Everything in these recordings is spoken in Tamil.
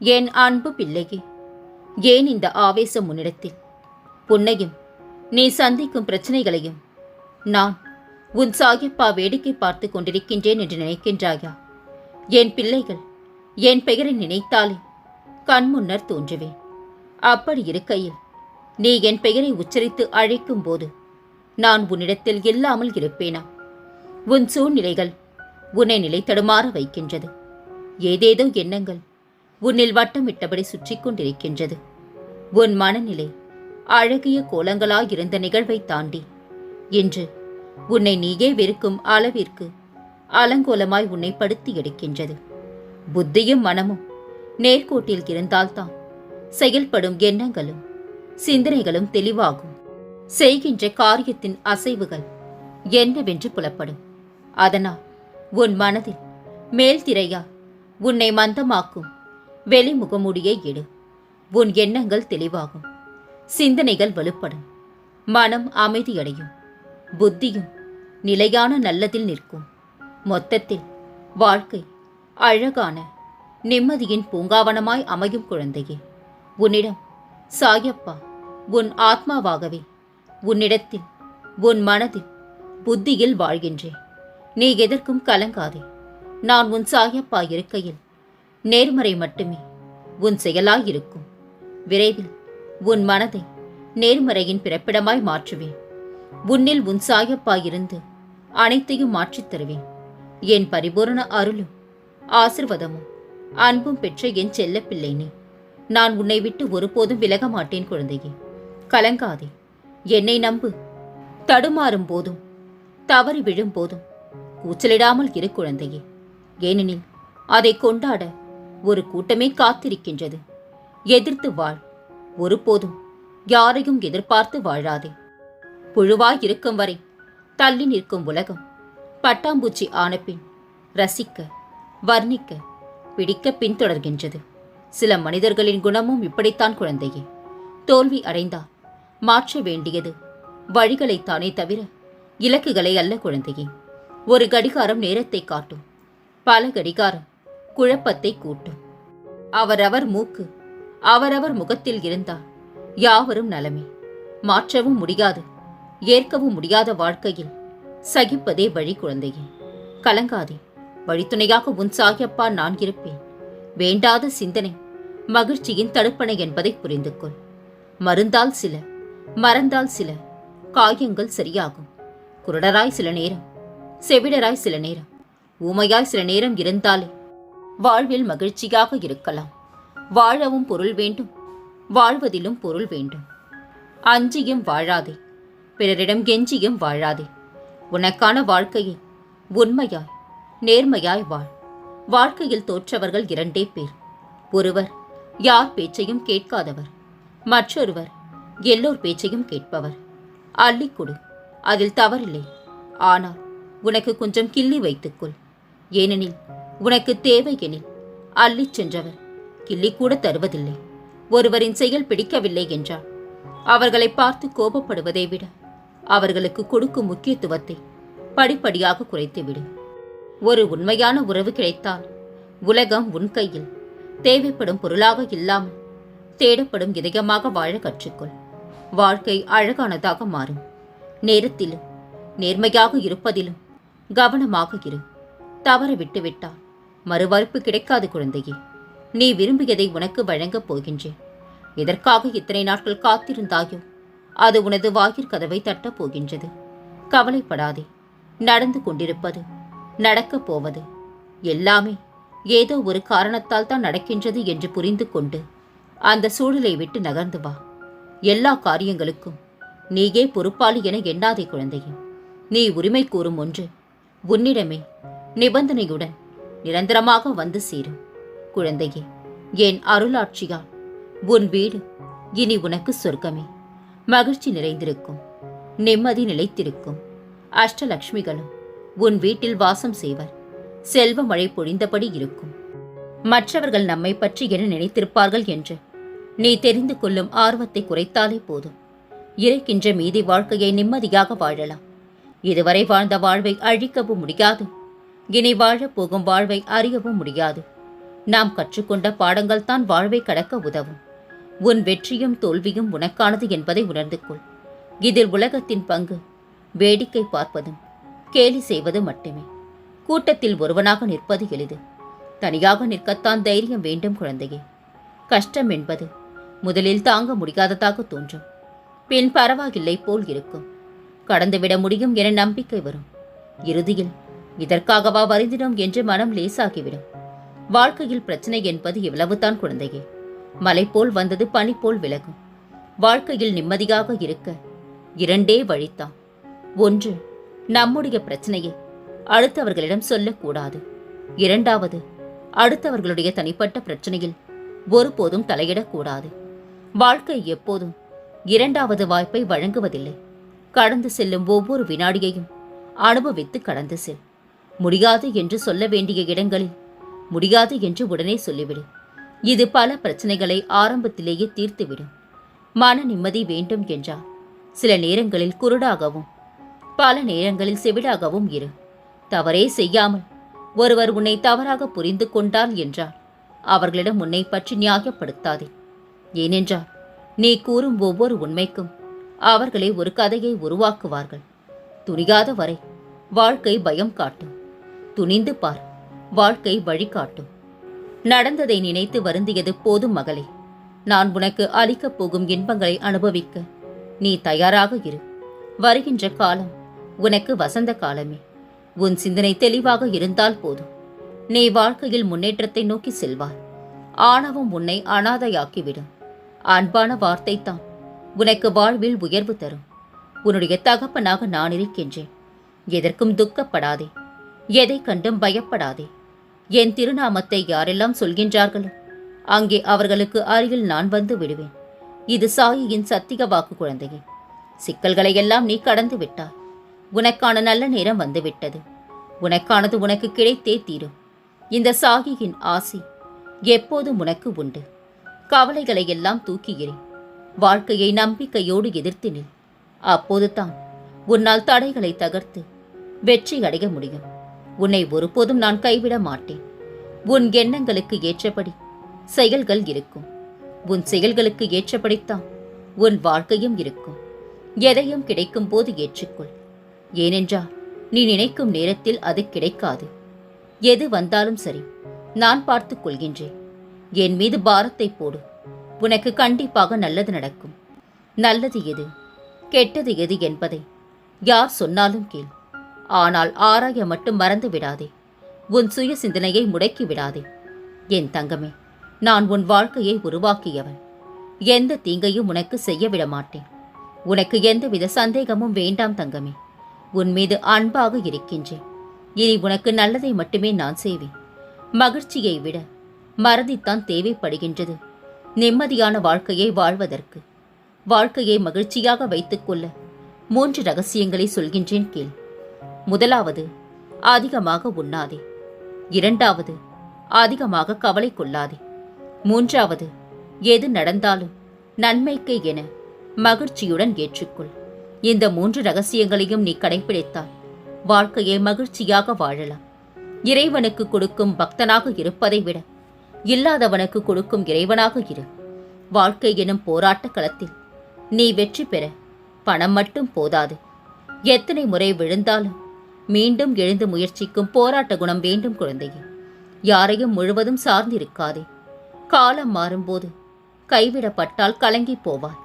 என் அன்பு பிள்ளையே ஏன் இந்த ஆவேசம் உன்னிடத்தில்? புன்னையும் நீ சந்திக்கும் பிரச்சனைகளையும் நான் உன் சாகிப்பா வேடிக்கை பார்த்து கொண்டிருக்கின்றேன் என்று நினைக்கின்றாயா? என் பிள்ளைகள் என் பெயரை நினைத்தாலே கண் முன்னர் தோன்றுவேன். அப்படி இருக்கையில் நீ என் பெயரை உச்சரித்து அழைக்கும் போது நான் உன்னிடத்தில் இல்லாமல் இருப்பேனா? உன் சூழ்நிலைகள் உன்னை நிலைத்தடுமாற வைக்கின்றது. ஏதேதோ எண்ணங்கள் உன்னில் வட்டமிட்டபடி சுற்றி கொண்டிருக்கின்றது. உன் மனநிலை அழகிய கோலங்களாயிருந்த நிகழ்வை தாண்டி இன்று உன்னை நீயே வெறுக்கும் அளவிற்கு அலங்கோலமாய் உன்னை படுத்தி எடுக்கின்றது. புத்தியும் மனமும் நேர்கோட்டில் இருந்தால்தான் செயல்படும் எண்ணங்களும் சிந்தனைகளும் தெளிவாகும். செய்கின்ற காரியத்தின் அசைவுகள் என்னவென்று புலப்படும். அதனால் உன் மனதில் மேல்திரையா உன்னை மந்தமாக்கும் வெளிமுகமுடியை எடு. உன் எண்ணங்கள் தெளிவாகும். சிந்தனைகள் வலுப்படும். மனம் அமைதியடையும். புத்தியும் நிலையான நல்லதில் நிற்கும். மொத்தத்தில் வாழ்க்கை அழகான நிம்மதியின் பூங்காவனமாய் அமையும் குழந்தையே. உன்னிடம் சாயப்பா உன் ஆத்மாவாகவே உன்னிடத்தில் உன் மனதில் புத்தியில் வாழ்கின்றேன். நீ எதற்கும் கலங்காதே. நான் உன் சாயப்பா இருக்கையில் நேர்மறை மட்டுமே. உன் செயலாயிருக்கும். விரைவில் உன் மனதை நேர்மறையின் பிறப்பிடமாய் மாற்றுவேன். உன்னில் உன் சாயப்பாயிருந்து அனைத்தையும் மாற்றித் தருவேன். என் பரிபூரண அருளும் ஆசிர்வாதமும் அன்பும் பெற்ற என் செல்ல நீ. நான் உன்னை விட்டு ஒருபோதும் விலக மாட்டேன் குழந்தையே. கலங்காதே. என்னை நம்பு. தடுமாறும் போதும் தவறி விழும் போதும் கூச்சலிடாமல் இரு குழந்தையே. ஏனெனில் அதை கொண்டாட ஒரு கூட்டமே காத்திருக்கின்றது. எதிர்த்து வாழ். ஒருபோதும் யாரையும் எதிர்பார்த்து வாழாதே. புழுவாய் இருக்கும் வரை தள்ளி நிற்கும் உலகம். பட்டாம்பூச்சி ஆனபின் ரசிக்க வர்ணிக்க பிடிக்க பின்தொடர்கின்றது. சில மனிதர்களின் குணமும் இப்படித்தான் குழந்தையே. தோல்வி அடைந்தால் மாற்ற வேண்டியது வழிகளைத்தானே தவிர இலக்குகளை அல்ல குழந்தையே. ஒரு கடிகாரம் நேரத்தை காட்டும். பல கடிகாரம் குழப்பத்தை கூட்டும். அவரவர் மூக்கு அவரவர் முகத்தில் இருந்தால் யாவரும் நலமே. மாற்றவும் முடியாது. ஏற்கவும் முடியாத வாழ்க்கையில் சகிப்பதே வழி குழந்தையே. கலங்காதே. வழித்துணையாக உன் சாகியப்பா நான் இருப்பேன். வேண்டாத சிந்தனை மகிழ்ச்சியின் தடுப்பணை என்பதை புரிந்து கொள் மருந்தால் சில மறந்தால் சில காயங்கள் சரியாகும். குருடராய் சில நேரம் செவிடராய் சில நேரம் ஊமையாய் சில நேரம் இருந்தாலே வாழ்வில் மகிழ்ச்சியாக இருக்கலாம். வாழவும் பொருள் வேண்டும். வாழ்வதிலும் பொருள் வேண்டும். அஞ்சியும் வாழாதே. பிறரிடம் கெஞ்சியும் வாழாதே. உனக்கான வாழ்க்கையை உண்மையாய் நேர்மையாய் வாழ். வாழ்க்கையில் தோற்றவர்கள் இரண்டே பேர். ஒருவர் யார் பேச்சையும் கேட்காதவர். மற்றொருவர் எல்லோர் பேச்சையும் கேட்பவர். அள்ளிக்கொடு அதில் தவறில்லை. ஆனால் உனக்கு கொஞ்சம் கிள்ளி வைத்துக்கொள் ஏனெனில் உனக்கு தேவை எனில் அள்ளிச் சென்றவர். கிள்ளி கூட தருவதில்லை. ஒருவரின் செயல் பிடிக்கவில்லை என்றால் அவர்களை பார்த்து கோபப்படுவதை விட அவர்களுக்கு கொடுக்கும் முக்கியத்துவத்தை படிப்படியாக குறைத்துவிடு. ஒரு உண்மையான உறவு கிடைத்தால் உலகம் உன் கையில் தேவைப்படும் பொருளாக இல்லாமல் தேடப்படும் இதயமாக வாழ கற்றுக்கொள். வாழ்க்கை அழகானதாக மாறும். நேரத்திலும் நேர்மையாக இருப்பதிலும் கவனமாக இரு. தவற விட்டுவிட்டால் மறுவாய்ப்பு கிடைக்காது குழந்தையே. நீ விரும்பியதை உனக்கு வழங்கப் போகின்றேன். எதற்காக இத்தனை நாட்கள் காத்திருந்தாயோ? அது உனது வாயிற் கதவை தட்டப் போகின்றது. கவலைப்படாதே. நடந்து கொண்டிருப்பது நடக்கப் போவது எல்லாமே ஏதோ ஒரு காரணத்தால் தான் நடக்கின்றது என்று புரிந்து கொண்டு அந்த சூழலை விட்டு நகர்ந்து வா. எல்லா காரியங்களுக்கும் நீயே பொறுப்பாளி என எண்ணாதே குழந்தையே. நீ உரிமை கூறும் ஒன்று உன்னிடமே நிபந்தனையுடன் நிரந்தரமாக வந்து சேரும். குழந்தையே என் அருளாட்சியால் உன் வீடு இனி உனக்கு சொர்க்கமே. மகிழ்ச்சி நிறைந்திருக்கும் நிம்மதி நிலைத்திருக்கும். அஷ்டலக்ஷ்மிகளும் உன் வீட்டில் வாசம் செய்வர். செல்வ மழை பொழிந்தபடி இருக்கும். மற்றவர்கள் நம்மை பற்றி என்ன நினைத்திருப்பார்கள் என்று நீ தெரிந்து கொள்ளும் ஆர்வத்தை குறைத்தாலே போதும். இருக்கின்ற மீதி வாழ்க்கையை நிம்மதியாக வாழலாம். இதுவரை வாழ்ந்த வாழ்வை அழிக்கவும் முடியாது. இனி வாழப் போகும் வாழ்வை அறியவும் முடியாது. நாம் கற்றுக்கொண்ட பாடங்கள் தான் வாழ்வை கடக்க உதவும். உன் வெற்றியும் தோல்வியும் உனக்கானது என்பதை உணர்ந்து கொள். இதில் உலகத்தின் பங்கு வேடிக்கை பார்ப்பதும் கேலி செய்வது மட்டுமே. கூட்டத்தில் ஒருவனாக நிற்பது எளிது. தனியாக நிற்கத்தான் தைரியம் வேண்டும் குழந்தையே. கஷ்டம் என்பது முதலில் தாங்க முடியாததாக தோன்றும். பின் பரவாயில்லை போல் இருக்கும். கடந்துவிட முடியும் என நம்பிக்கை வரும். இறுதியில் இதற்காகவா வருந்தினோம் என்று மனம் லேசாகிவிடும். வாழ்க்கையில் பிரச்சனை என்பது இவ்வளவுதான் குழந்தையே. மலை போல் வந்தது பனி போல் விலகும். வாழ்க்கையில் நிம்மதியாக இருக்க இரண்டே வழித்தான். ஒன்று நம்முடைய பிரச்சனையை அடுத்தவர்களிடம் சொல்லக்கூடாது. இரண்டாவது அடுத்தவர்களுடைய தனிப்பட்ட பிரச்சனையில் ஒருபோதும் தலையிடக்கூடாது. வாழ்க்கை எப்போதும் இரண்டாவது வாய்ப்பை வழங்குவதில்லை. கடந்து செல்லும் ஒவ்வொரு வினாடியையும் அனுபவித்து கடந்து செல். முடியாது என்று சொல்ல வேண்டிய இடங்களில். முடியாது என்று உடனே சொல்லிவிடு. இது பல பிரச்சனைகளை ஆரம்பத்திலேயே தீர்த்துவிடும். மன நிம்மதி வேண்டும் என்றால் சில நேரங்களில் குருடாகவும் பல நேரங்களில் செவிடாகவும் இரு. தவறே செய்யாமல் ஒருவர் உன்னை தவறாக புரிந்து கொண்டார் என்றால் அவர்களிடம் உன்னை பற்றி நியாயப்படுத்தாதே. ஏனென்றால் நீ கூறும் ஒவ்வொரு உண்மைக்கும் அவர்களே ஒரு கதையை உருவாக்குவார்கள். துணியாத வரை வாழ்க்கை பயம் காட்டும். துணிந்து பார். வாழ்க்கை வழிகாட்டும். நடந்ததை நினைத்து வருந்தியது போதும் மகளே. நான் உனக்கு அளிக்கப் போகும் இன்பங்களை அனுபவிக்க நீ தயாராக இரு. வருகின்ற காலம் உனக்கு வசந்த காலமே. உன் சிந்தனை தெளிவாக இருந்தால் போதும். நீ வாழ்க்கையில் முன்னேற்றத்தை நோக்கி செல்வாய். ஆணவம் உன்னை அனாதையாக்கிவிடும். அன்பான வார்த்தை தான் உனக்கு வாழ்வில் உயர்வு தரும். உன்னுடைய தகப்பனாக நான் இருக்கின்றேன். எதற்கும் துக்கப்படாதே. எதை கண்டும் பயப்படாதே. என் திருநாமத்தை யாரெல்லாம் சொல்கின்றார்களோ அங்கே அவர்களுக்கு அருகில் நான் வந்து விடுவேன். இது சாயியின் சத்திக வாக்கு குழந்தையே. சிக்கல்களை எல்லாம் நீ கடந்து விட்டாய். உனக்கான நல்ல நேரம் வந்துவிட்டது. உனக்கானது உனக்கு கிடைத்தே தீரும். இந்த சாகியின் ஆசி எப்போதும் உனக்கு உண்டு. கவலைகளை எல்லாம் தூக்கி வாழ்க்கையை நம்பிக்கையோடு எதிர்த்து நில். அப்போது தான் உன்னால் தடைகளை தகர்த்து வெற்றி அடைய முடியும். உன்னை ஒருபோதும் நான் கைவிட மாட்டேன். உன் எண்ணங்களுக்கு ஏற்றபடி செயல்கள் இருக்கும். உன் செயல்களுக்கு ஏற்றபடித்தான் உன் வாழ்க்கையும் இருக்கும். எதையும் கிடைக்கும் போது ஏற்றுக்கொள். ஏனென்றால் நீ நினைக்கும் நேரத்தில் அது கிடைக்காது. எது வந்தாலும் சரி நான் பார்த்துக் கொள்கின்றேன். என் மீது பாரத்தை போடு. உனக்கு கண்டிப்பாக நல்லது நடக்கும். நல்லது எது கெட்டது எது என்பதை யார் சொன்னாலும் கேள். ஆனால் ஆராய மட்டும் மறந்து விடாதே. உன் சுய சிந்தனையை முடக்கி விடாதே. என் தங்கமே நான் உன் வாழ்க்கையை உருவாக்கியவன். எந்த தீங்கையும் உனக்கு செய்ய விட மாட்டேன். உனக்கு எந்தவித சந்தேகமும் வேண்டாம் தங்கமே. உன் மீது அன்பாக இருக்கின்றேன். இனி உனக்கு நல்லதை மட்டுமே நான் செய்வேன். மகிழ்ச்சியை விட மறதித்தான் தேவைப்படுகின்றது. நிம்மதியான வாழ்க்கையை வாழ்வதற்கு. வாழ்க்கையை மகிழ்ச்சியாக வைத்துக்கொள்ள மூன்று ரகசியங்களை சொல்கின்றேன் கேள். முதலாவது அதிகமாக உண்ணாதே. இரண்டாவது அதிகமாக கவலை கொள்ளாதே. மூன்றாவது எது நடந்தாலும் நன்மைக்கு என மகிழ்ச்சியுடன் ஏற்றுக்கொள். இந்த மூன்று ரகசியங்களையும் நீ கடைபிடித்தால் வாழ்க்கையை மகிழ்ச்சியாக வாழலாம். இறைவனுக்கு கொடுக்கும் பக்தனாக இருப்பதை விட இல்லாதவனுக்கு கொடுக்கும் இறைவனாக இரு. வாழ்க்கை எனும் போராட்ட களத்தில் நீ வெற்றி பெற பணம் மட்டும் போதாது. எத்தனை முறை விழுந்தாலும் மீண்டும் எழுந்து முயற்சிக்கும் போராட்ட குணம் வேண்டும் குழந்தையே. யாரையும் முழுவதும் சார்ந்திருக்காதே. காலம் மாறும்போது கைவிடப்பட்டால் கலங்கி போவாய்.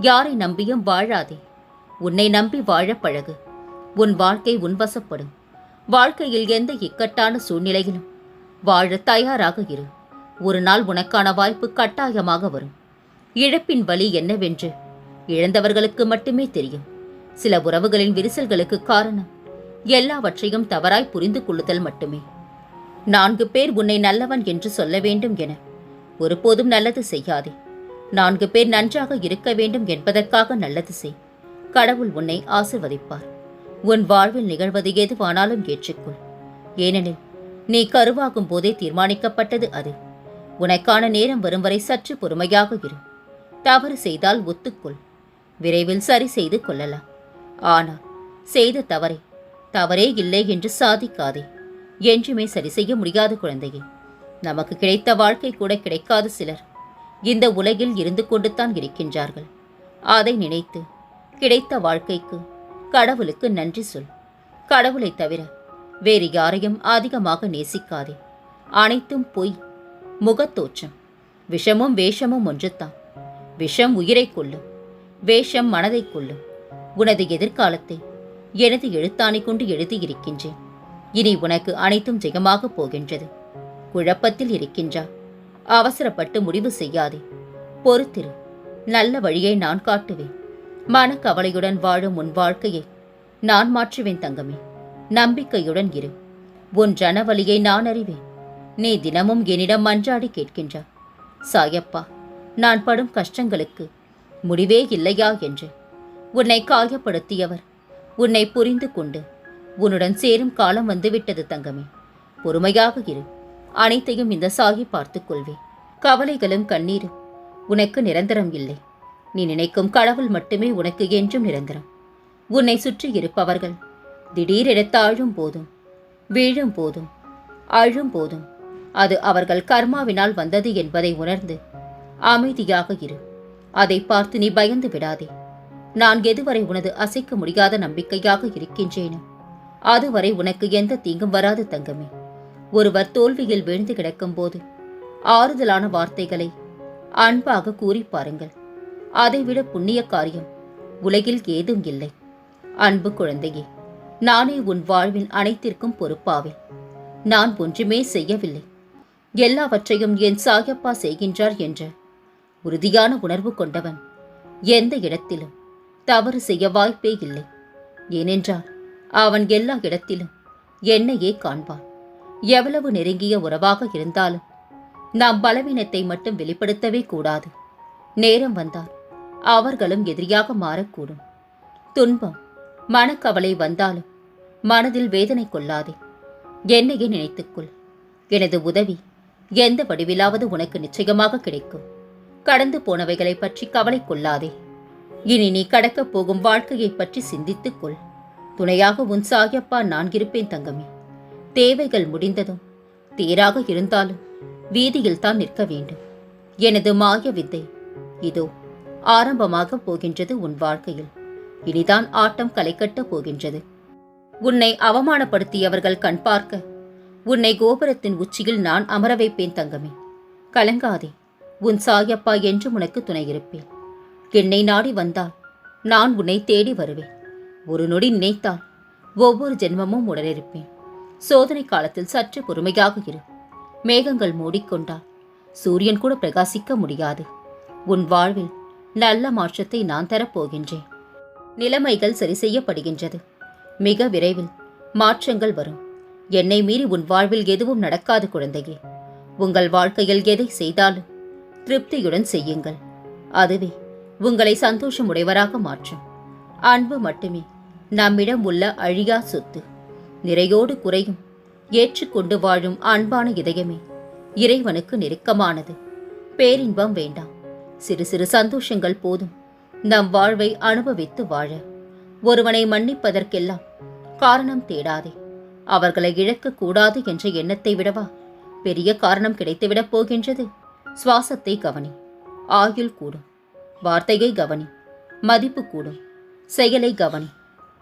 யாரை நம்பியும் வாழாதே. உன்னை நம்பி வாழ பழகு. உன் வாழ்க்கை உன்வசப்படும். வாழ்க்கையில் எந்த இக்கட்டான சூழ்நிலையிலும் வாழ தயாராக இரு. ஒரு நாள் உனக்கான வாய்ப்பு கட்டாயமாக வரும். இழப்பின் வலி என்னவென்று இழந்தவர்களுக்கு மட்டுமே தெரியும். சில உறவுகளின் விரிசல்களுக்கு காரணம் எல்லாவற்றையும் தவறாய் புரிந்து கொள்ளுதல் மட்டுமே. நான்கு பேர் உன்னை நல்லவன் என்று சொல்ல வேண்டும் என. ஒருபோதும் நல்லது செய்யாதே. நான்கு பேர் நன்றாக இருக்க வேண்டும் என்பதற்காக நல்லது செய். கடவுள் உன்னை ஆசிர்வதிப்பார். உன் வாழ்வில் நிகழ்வது எதுவானாலும் ஏற்றுக்கொள். ஏனெனில் நீ கருவாகும் போதே தீர்மானிக்கப்பட்டது அது. உனக்கான நேரம் வரும் வரை சற்று பொறுமையாக இரு. தவறு செய்தால் ஒத்துக்கொள். விரைவில் சரி செய்து கொள்ளலாம். ஆனால் செய்த தவறை தவறே இல்லை என்று சாதிக்காதே. என்றுமே சரி செய்ய முடியாத குழந்தையே. நமக்கு கிடைத்த வாழ்க்கை கூட கிடைக்காத சிலர். இந்த உலகில் இருந்து கொண்டுதான் இருக்கின்றார்கள். அதை நினைத்து கிடைத்த வாழ்க்கைக்கு கடவுளுக்கு நன்றி சொல். கடவுளை தவிர வேறு யாரையும் அதிகமாக நேசிக்காதே. அனைத்தும் பொய் முகத்தோற்றம். விஷமும் வேஷமும் ஒன்றுதான். விஷம் உயிரை கொள்ளும் வேஷம் மனதை கொள்ளும் உனது எதிர்காலத்தை எனது எழுத்தாணை கொண்டு எழுதியிருக்கின்றேன். இனி உனக்கு அனைத்தும் ஜெயமாக போகின்றது. குழப்பத்தில் இருக்கின்றாய் அவசரப்பட்டு முடிவு செய்யாதே. பொறுத்திரு. நல்ல வழியை நான் காட்டுவேன். மனக்கவலையுடன் வாழும் உன் வாழ்க்கையை நான் மாற்றுவேன் தங்கமே. நம்பிக்கையுடன் இரு. உன் ஜனவலியை நான் அறிவேன். நீ தினமும் என்னிடம் மன்றாடி கேட்கின்றாய் சாயப்பா நான் படும் கஷ்டங்களுக்கு முடிவே இல்லையா என்று. உன்னை காயப்படுத்தியவர் உன்னை புரிந்து கொண்டு உன்னுடன் சேரும் காலம் வந்துவிட்டது தங்கமே. பொறுமையாக இரு. அனைத்தையும் இந்த சாகி பார்த்துக் கொள்வேன். கவலைகளும் கண்ணீரும் உனக்கு நிரந்தரம் இல்லை. நீ நினைக்கும் கடவுள் மட்டுமே உனக்கு என்றும் நிரந்தரம். உன்னை சுற்றி இருப்பவர்கள் திடீரென தாழும் போதும் வீழும் போதும் அழும் போதும். அது அவர்கள் கர்மாவினால் வந்தது என்பதை உணர்ந்து அமைதியாக இரு. அதை பார்த்து நீ பயந்து விடாதே. நான் எதுவரை உனது அசைக்க முடியாத நம்பிக்கையாக இருக்கின்றேனோ? அதுவரை உனக்கு எந்த தீங்கும் வராது தங்கமே. ஒருவர் தோல்வியில் விழுந்து கிடக்கும்போது ஆறுதலான வார்த்தைகளை அன்பாக கூறி பாருங்கள். அதைவிட புண்ணிய காரியம் உலகில் ஏதும் இல்லை. அன்பு குழந்தையே நானே உன் வாழ்வின் அனைத்திற்கும் பொறுப்பாவேன். நான் ஒன்றுமே செய்யவில்லை. எல்லாவற்றையும் என் சாயப்பா செய்கின்றார் என்ற உறுதியான உணர்வு கொண்டவன் எந்த இடத்திலும் தவறு செய்ய வாய்ப்பே இல்லை. ஏனென்றால் அவன் எல்லா இடத்திலும் என்னையே காண்பான். எவ்வளவு நெருங்கிய உறவாக இருந்தாலும் நாம் பலவீனத்தை மட்டும் வெளிப்படுத்தவே கூடாது. நேரம் வந்தால் அவர்களும் எதிரியாக மாறக்கூடும். துன்பம் மனக்கவலை வந்தாலும் மனதில் வேதனை கொள்ளாதே. என்னையே நினைத்துக்கொள். எனது உதவி எந்த வடிவிலாவது உனக்கு நிச்சயமாக கிடைக்கும். கடந்து போனவைகளை பற்றி கவலை கொள்ளாதே. இனி நீ கடக்கப் போகும் வாழ்க்கையைப் பற்றி சிந்தித்துக்கொள் துணையாக உன் சாயப்பா நான் இருப்பேன் தங்கமே. தேவைகள் முடிந்ததும் தேராக இருந்தாலும் வீதியில் தான் நிற்க வேண்டும். எனது மாய வித்தை இதோ ஆரம்பமாக போகின்றது உன் வாழ்க்கையில். இனிதான் ஆட்டம் களைக்கட்டப் போகின்றது. உன்னை அவமானப்படுத்தியவர்கள் கண் பார்க்க உன்னை கோபுரத்தின் உச்சியில் நான் அமர வைப்பேன் தங்கமே. கலங்காதே உன் சாயப்பா என்றும் உனக்கு துணை இருப்பேன். என்னை நாடி வந்தால் நான் உன்னை தேடி வருவேன். ஒரு நொடி நினைத்தால் ஒவ்வொரு ஜென்மமும் உடனிருப்பேன். சோதனை காலத்தில் சற்று பொறுமையாக இரு. மேகங்கள் மூடிக்கொண்டால் சூரியன் கூட பிரகாசிக்க முடியாது. உன் வாழ்வில் நல்ல மாற்றத்தை நான் தரப்போகின்றேன். நிலைமைகள் சரி செய்யப்படுகின்றது. மிக விரைவில் மாற்றங்கள் வரும். என்னை மீறி உன் வாழ்வில் எதுவும் நடக்காது குழந்தையே. உங்கள் வாழ்க்கையில் எதை செய்தாலும் திருப்தியுடன் செய்யுங்கள். அதுவே உங்களை சந்தோஷமுடையவராக மாற்றும். அன்பு மட்டுமே நம்மிடம் உள்ள அழியா சொத்து. நிறையோடு குறையும் ஏற்றுக்கொண்டு வாழும் அன்பான இதயமே இறைவனுக்கு நெருக்கமானது. பேரின்பம் வேண்டாம் சிறு சிறு சந்தோஷங்கள் போதும். நம் வாழ்வை அனுபவித்து வாழ ஒருவனை மன்னிப்பதற்கெல்லாம் காரணம் தேடாதே. அவர்களை இழக்கக் கூடாது என்ற எண்ணத்தை விடவா? பெரிய காரணம் கிடைத்துவிடப் போகின்றது? சுவாசத்தை கவனி ஆயுள் கூடும். வார்த்தையை கவனி. மதிப்பு கூடும். செயலை கவனி.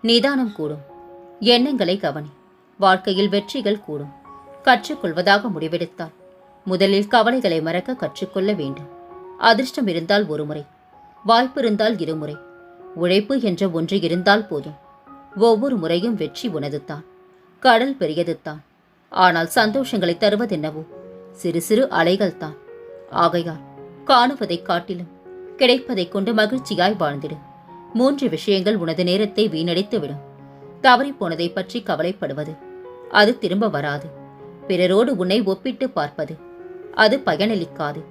நிதானம் கூடும். எண்ணங்களை கவனி. வாழ்க்கையில் வெற்றிகள் கூடும். கற்றுக்கொள்வதாக முடிவெடுத்தால் முதலில் கவலைகளை மறக்க கற்றுக்கொள்ள வேண்டும். அதிர்ஷ்டம் இருந்தால் ஒருமுறை. வாய்ப்பு இருந்தால் இருமுறை. உழைப்பு என்ற ஒன்று இருந்தால் போதும். ஒவ்வொரு முறையும் வெற்றி உனதுதான். கடல் பெரியதுதான். ஆனால் சந்தோஷங்களை தருவதென்னவோ? சிறு சிறு அலைகள்தான். ஆகையால் காணுவதைக் காட்டிலும் கிடைப்பதைக் கொண்டு மகிழ்ச்சியாய் வாழ்ந்திடு. மூன்று விஷயங்கள் உனது நேரத்தை வீணடித்துவிடும். தவறிப் போனதை பற்றி கவலைப்படுவது. அது திரும்ப வராது. பிறரோடு உன்னை ஒப்பிட்டு பார்ப்பது. அது பயனளிக்காது.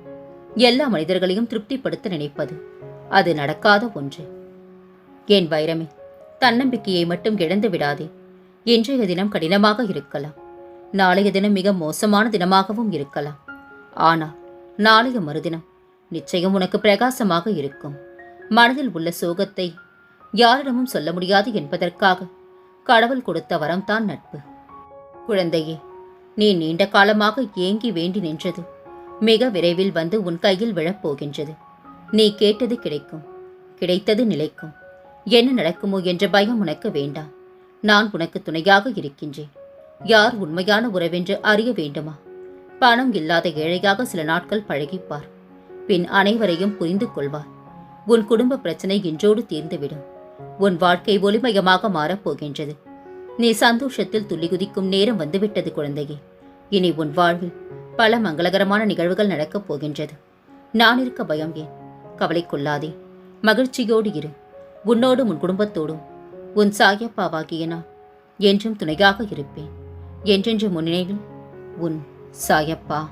எல்லா மனிதர்களையும் திருப்திப்படுத்த நினைப்பது. அது நடக்காத ஒன்று. என் வைரமே தன்னம்பிக்கையை மட்டும் இழந்து விடாதே. இன்றைய தினம் கடினமாக இருக்கலாம். நாளைய தினம் மிக மோசமான தினமாகவும் இருக்கலாம். ஆனால் நாளைய மறுதினம் நிச்சயம் உனக்கு பிரகாசமாக இருக்கும். மனதில் உள்ள சோகத்தை யாரிடமும் சொல்ல முடியாது என்பதற்காக கடவுள் கொடுத்த வரம்தான் நட்பு. குழந்தையே நீ நீண்ட காலமாக ஏங்கி வேண்டி நின்றது மிக விரைவில் வந்து உன் கையில் விழப்போகின்றது. நீ கேட்டது கிடைக்கும் கிடைத்தது நிலைக்கும். என்ன நடக்குமோ என்ற பயம் உனக்கு வேண்டாம். நான் உனக்கு துணையாக இருக்கின்றேன். யார் உண்மையான உறவென்று அறிய வேண்டுமா? பணம் இல்லாத ஏழையாக சில நாட்கள் பழகிப்பார். பின் அனைவரையும் புரிந்து கொள்வார். உன் குடும்ப பிரச்சனை இன்றோடு தீர்ந்துவிடும். உன் வாழ்க்கை ஒளிமயமாக மாறப்போகின்றது. நீ சந்தோஷத்தில் துள்ளி குதிக்கும் நேரம் வந்துவிட்டது குழந்தையே. இனி உன் வாழ்வில் பல மங்களகரமான நிகழ்வுகள் நடக்கப் போகின்றது. நான் இருக்க பயம் ஏன்? கவலை கொள்ளாதே மகிழ்ச்சியோடு இரு. உன்னோடும் உன் குடும்பத்தோடும். உன் சாயப்பாவாகிய நான் என்றும் துணையாக இருப்பேன். என்றென்று முன்னினையில் உன் சாயப்பா.